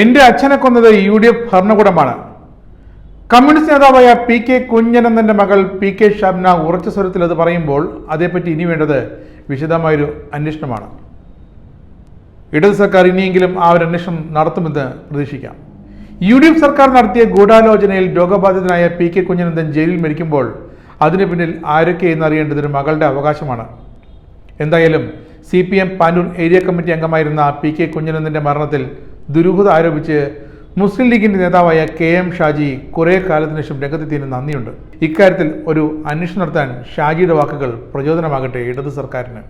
എന്റെ അച്ഛനെ കൊന്നത് യു ഡി എഫ് ഭരണകൂടമാണ്. കമ്മ്യൂണിസ്റ്റ് നേതാവായ പി കെ കുഞ്ഞനന്ദന്റെ മകൾ പി കെ ഷബ്ന ഉറച്ച സ്വരത്തിൽ അത് പറയുമ്പോൾ അതേപ്പറ്റി ഇനി വേണ്ടത് വിശദമായൊരു അന്വേഷണമാണ്. ഇടത് സർക്കാർ ഇനിയെങ്കിലും ആ ഒരു അന്വേഷണം നടത്തുമെന്ന് പ്രതീക്ഷിക്കാം. യു ഡി എഫ് സർക്കാർ നടത്തിയ ഗൂഢാലോചനയിൽ രോഗബാധിതനായ പി കെ കുഞ്ഞനന്ദൻ ജയിലിൽ മരിക്കുമ്പോൾ അതിന് പിന്നിൽ ആരൊക്കെ എന്നറിയേണ്ടത് ഒരു മകളുടെ അവകാശമാണ്. എന്തായാലും C P M Panoor area committee അംഗമായിരുന്ന പി കെ കുഞ്ഞനന്ദന്റെ മരണത്തിൽ ദുരൂഹത ആരോപിച്ച് മുസ്ലിം ലീഗിന്റെ നേതാവായ കെ എം ഷാജി കുറേ കാലത്തിന് ശേഷം രംഗത്തെത്തിയതിന് നന്ദിയുണ്ട്. ഇക്കാര്യത്തിൽ ഒരു അന്വേഷണം നടത്താൻ ഷാജിയുടെ വാക്കുകൾ പ്രചോദനമാകട്ടെ ഇടത് സർക്കാരിന്.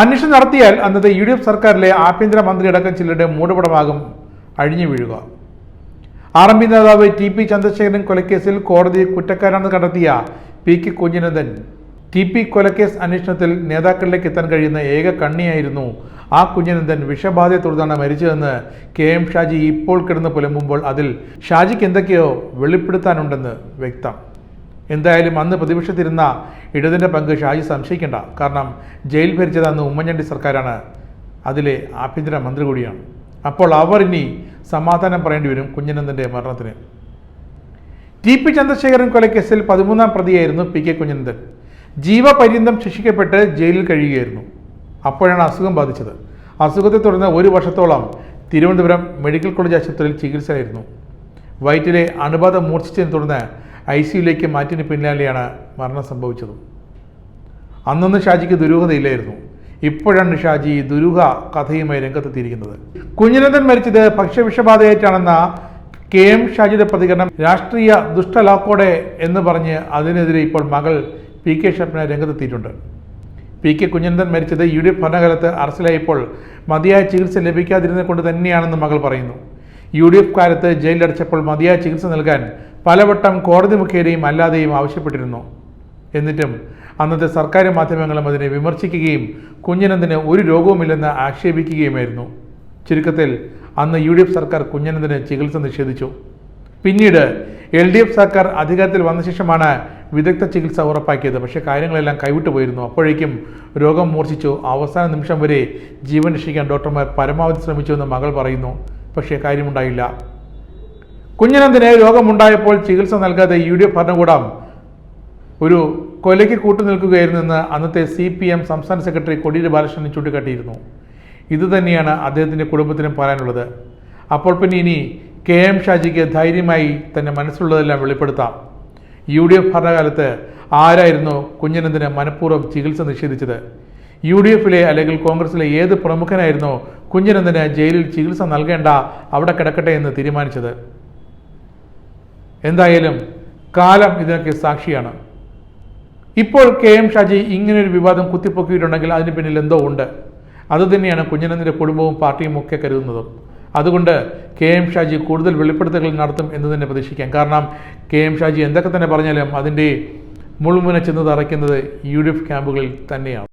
അന്വേഷണം നടത്തിയാൽ അന്നത്തെ യു ഡി എഫ് സർക്കാരിലെ ആഭ്യന്തര മന്ത്രി അടക്കം ചിലരുടെ മൂടുപടമാകും അഴിഞ്ഞു വീഴുക. ആർ എം പി നേതാവ് ടി പി ചന്ദ്രശേഖരൻ കൊലക്കേസിൽ കോടതി കുറ്റക്കാരാണെന്ന് കണ്ടെത്തിയ P K Kunhinandan T P കൊലക്കേസ് അന്വേഷണത്തിൽ നേതാക്കളിലേക്ക് എത്താൻ കഴിയുന്ന ഏക കണ്ണിയായിരുന്നു ആ കുഞ്ഞനന്ദൻ വിഷബാധയെ തുടർന്നാണ് മരിച്ചതെന്ന് കെ എം ഷാജി ഇപ്പോൾ കിടന്ന് പുലമ്പുമ്പോൾ അതിൽ ഷാജിക്ക് എന്തൊക്കെയോ വെളിപ്പെടുത്താനുണ്ടെന്ന് വ്യക്തം. എന്തായാലും അന്ന് പ്രതിപക്ഷത്തിരുന്ന ഇടതിന്റെ പങ്ക് ഷാജി സംശയിക്കേണ്ട. കാരണം ജയിൽ ഭരിച്ചത് അന്ന് ഉമ്മൻചാണ്ടി സർക്കാരാണ്. അതിലെ ആഭ്യന്തര മന്ത്രി കൂടിയാണ്. അപ്പോൾ അവർ ഇനി സമാധാനം പറയേണ്ടി വരും കുഞ്ഞനന്ദന്റെ മരണത്തിന്. ടി പി ചന്ദ്രശേഖരൻ കൊലക്കേസിൽ പതിമൂന്നാം പ്രതിയായിരുന്നു പി കെ കുഞ്ഞനന്ദൻ ജീവപര്യന്തം ശിക്ഷിക്കപ്പെട്ട് ജയിലിൽ കഴിയുകയായിരുന്നു. അപ്പോഴാണ് അസുഖം ബാധിച്ചത്. അസുഖത്തെ തുടർന്ന് ഒരു വർഷത്തോളം തിരുവനന്തപുരം മെഡിക്കൽ കോളേജ് ആശുപത്രിയിൽ ചികിത്സയിലായിരുന്നു. വയറ്റിലെ അണുബാധ മൂർച്ഛിച്ചതിനെ തുടർന്ന് ഐ സിയുലേക്ക് മാറ്റിന് പിന്നാലെയാണ് മരണം സംഭവിച്ചത്. അന്നൊന്നും ഷാജിക്ക് ദുരൂഹതയില്ലായിരുന്നു. ഇപ്പോഴാണ് ഷാജി ദുരൂഹ കഥയുമായി രംഗത്തെത്തിയിരിക്കുന്നത്. കുഞ്ഞിനന്ദൻ മരിച്ചത് ഭക്ഷ്യവിഷബാധയായിട്ടാണെന്ന കെ എം ഷാജിയുടെ പ്രതികരണം രാഷ്ട്രീയ ദുഷ്ടലാക്കോടെ എന്ന് പറഞ്ഞ് അതിനെതിരെ ഇപ്പോൾ മകൾ പി കെ ഷപ്ന രംഗത്തെത്തിയിട്ടുണ്ട്. പി കെ കുഞ്ഞനന്ദൻ മരിച്ചത് യു ഡി എഫ് ഭരണകാലത്ത് അറസ്റ്റിലായപ്പോൾ മതിയായ ചികിത്സ ലഭിക്കാതിരുന്നത് കൊണ്ട് തന്നെയാണെന്ന് മകൾ പറയുന്നു. യു ഡി എഫ് കാലത്ത് ജയിലിലടച്ചപ്പോൾ മതിയായ ചികിത്സ നൽകാൻ പലവട്ടം കോടതി മുഖേനയും അല്ലാതെയും ആവശ്യപ്പെട്ടിരുന്നു. എന്നിട്ടും അന്നത്തെ സർക്കാർ മാധ്യമങ്ങളും അതിനെ വിമർശിക്കുകയും കുഞ്ഞനന്ദന് ഒരു രോഗവുമില്ലെന്ന് ആക്ഷേപിക്കുകയുമായിരുന്നു. ചുരുക്കത്തിൽ അന്ന് യു ഡി എഫ് സർക്കാർ കുഞ്ഞനന്ദന് ചികിത്സ നിഷേധിച്ചു. പിന്നീട് എൽ ഡി എഫ് സർക്കാർ അധികാരത്തിൽ വന്ന ശേഷമാണ് വിദഗ്ധ ചികിത്സ ഉറപ്പാക്കിയത്. പക്ഷേ കാര്യങ്ങളെല്ലാം കൈവിട്ടു പോയിരുന്നു. അപ്പോഴേക്കും രോഗം മൂർച്ഛിച്ചു. അവസാന നിമിഷം വരെ ജീവൻ രക്ഷിക്കാൻ ഡോക്ടർമാർ പരമാവധി ശ്രമിച്ചുവെന്ന് മകൾ പറയുന്നു. പക്ഷേ കാര്യമുണ്ടായില്ല. കുഞ്ഞനന്ദന് രോഗമുണ്ടായപ്പോൾ ചികിത്സ നൽകാതെ യു ഡി എഫ് ഭരണകൂടം ഒരു കൊലയ്ക്ക് കൂട്ടുനിൽക്കുകയായിരുന്നെന്ന് അന്നത്തെ സി പി എം സംസ്ഥാന സെക്രട്ടറി കൊടിയേരി ബാലകൃഷ്ണൻ ചൂണ്ടിക്കാട്ടിയിരുന്നു. ഇതുതന്നെയാണ് അദ്ദേഹത്തിന്റെ കുടുംബത്തിനും പറയാനുള്ളത്. അപ്പോൾ പിന്നെ ഇനി കെ എം ഷാജിക്ക് ധൈര്യമായി തന്നെ മനസ്സിലുള്ളതെല്ലാം വെളിപ്പെടുത്താം. യു ഡി എഫ് ഭരണകാലത്ത് ആരായിരുന്നു കുഞ്ഞനന്ദന് മനഃപൂർവം ചികിത്സ നിഷേധിച്ചത്? യു ഡി എഫിലെ അല്ലെങ്കിൽ കോൺഗ്രസിലെ ഏത് പ്രമുഖനായിരുന്നു കുഞ്ഞനന്ദന് ജയിലിൽ ചികിത്സ നൽകേണ്ട അവിടെ കിടക്കട്ടെ എന്ന് തീരുമാനിച്ചത്? എന്തായാലും കാലം ഇതിനൊക്കെ സാക്ഷിയാണ്. ഇപ്പോൾ കെ എം ഷാജി ഇങ്ങനൊരു വിവാദം കുത്തിപ്പൊക്കിയിട്ടുണ്ടെങ്കിൽ അതിന് പിന്നിൽ എന്തോ ഉണ്ട്. അതുതന്നെയാണ് കുഞ്ഞനന്ദിന്റെ കുടുംബവും പാർട്ടിയും ഒക്കെ കരുതുന്നതും. അതുകൊണ്ട് കെ എം ഷാജി കൂടുതൽ വെളിപ്പെടുത്തലുകൾ നടത്തും എന്ന് തന്നെ പ്രതീക്ഷിക്കാം. കാരണം കെ എം ഷാജി എന്തൊക്കെ തന്നെ പറഞ്ഞാലും അതിന്റെ മുൾമുന ചെന്ന് തറയ്ക്കുന്നത് യു ഡി എഫ് ക്യാമ്പുകളിൽ തന്നെയാണ്.